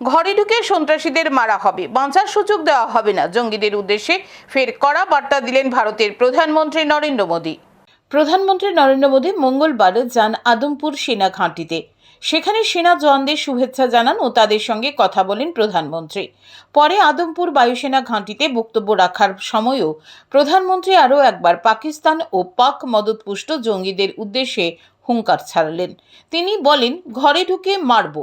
ঘরে ঢুকে সন্ত্রাসীদের মারা হবে। বাঁচার সুযোগ দেওয়া হবে না। জঙ্গিদের উদ্দেশ্যে ফের কড়া বার্তা দিলেন ভারতের প্রধানমন্ত্রী নরেন্দ্র মোদী। প্রধানমন্ত্রী নরেন্দ্র মোদী মঙ্গলবার যান আদমপুর সেনা ঘাঁটিতে। সেখানে সেনা জওয়ানদের শুভেচ্ছা জানান ও তাদের সঙ্গে কথা বলেন প্রধানমন্ত্রী। পরে আদমপুর বায়ুসেনা ঘাঁটিতে বক্তব্য রাখার সময়ও প্রধানমন্ত্রী আরও একবার পাকিস্তান ও পাক মদতপুষ্ট জঙ্গিদের উদ্দেশ্যে হুঙ্কার ছাড়লেন। তিনি বলেন, ঘরে ঢুকে মারব।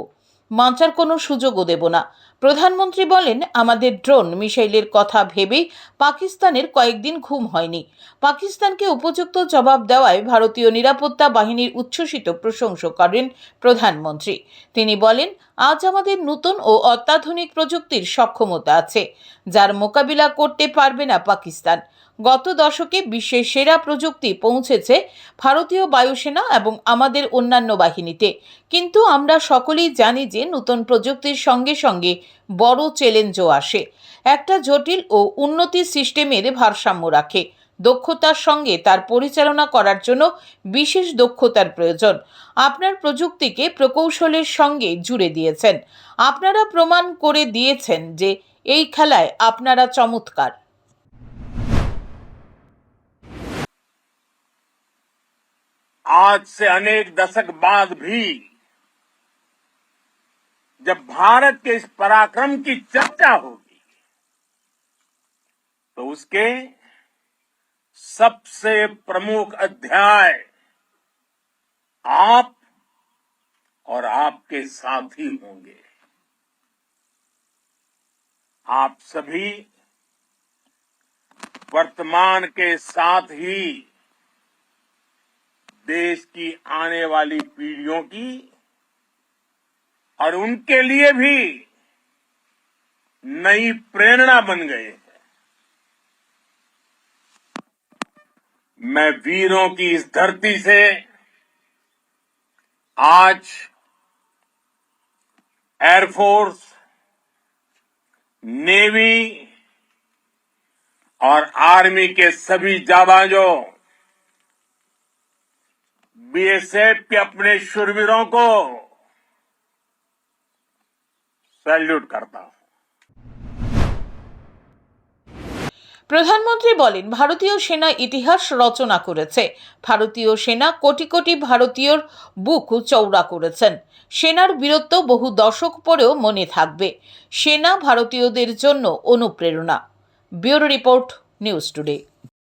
বাঁচার কোনো সুযোগও দেব না। প্রধানমন্ত্রী বলেন, আমাদের ড্রোন মিসাইলের কথা ভেবেই পাকিস্তানের কয়েকদিন ঘুম হয়নি। পাকিস্তানকে উপযুক্ত জবাব দেওয়ায় ভারতীয় নিরাপত্তা বাহিনীর উচ্ছ্বসিত প্রশংসা করেন প্রধানমন্ত্রী। তিনি বলেন, আজ আমাদের নতুন ও অত্যাধুনিক প্রযুক্তির সক্ষমতা আছে, যার মোকাবিলা করতে পারবে না পাকিস্তান। গত দশকে বিশ্বের সেরা প্রযুক্তি পৌঁছেছে ভারতীয় বায়ুসেনা এবং আমাদের অন্যান্য বাহিনীতে। কিন্তু আমরা সকলেই জানি যে নতুন প্রযুক্তির সঙ্গে সঙ্গে বড় চ্যালেঞ্জও আসে। একটা জটিল ও উন্নতি সিস্টেমের ভারসাম্য রাখে। দক্ষতার সঙ্গে তার পরিচালনা করার জন্য বিশেষ দক্ষতার প্রয়োজন। আপনার প্রযুক্তিকে প্রকৌশলের সঙ্গে জুড়ে দিয়েছেন। আপনারা প্রমাণ করে দিয়েছেন যে এই খেলায় আপনারা চমৎকার। आज से अनेक दशक बाद भी जब भारत के इस पराक्रम की चर्चा होगी तो उसके सबसे प्रमुख अध्याय आप और आपके साथी होंगे। आप सभी वर्तमान के साथ ही देश की आने वाली पीढ़ियों की और उनके लिए भी नई प्रेरणा बन गए हैं। मैं वीरों की इस धरती से आज एयरफोर्स नेवी और आर्मी के सभी जाबाजों बीएसएफ के अपने शुरवीरों को सैल्यूट करता हूं প্রধানমন্ত্রী বলেন ভারতীয় সেনা ইতিহাস রচনা করেছে ভারতীয় সেনা কোটি কোটি ভারতীয়র বুক চৌড়া করেছেন সেনার বীরত্ব বহু দশক পরেও মনে থাকবে সেনা ভারতীয়দের জন্য অনুপ্রেরণা ব্যুরো রিপোর্ট নিউজ টুডে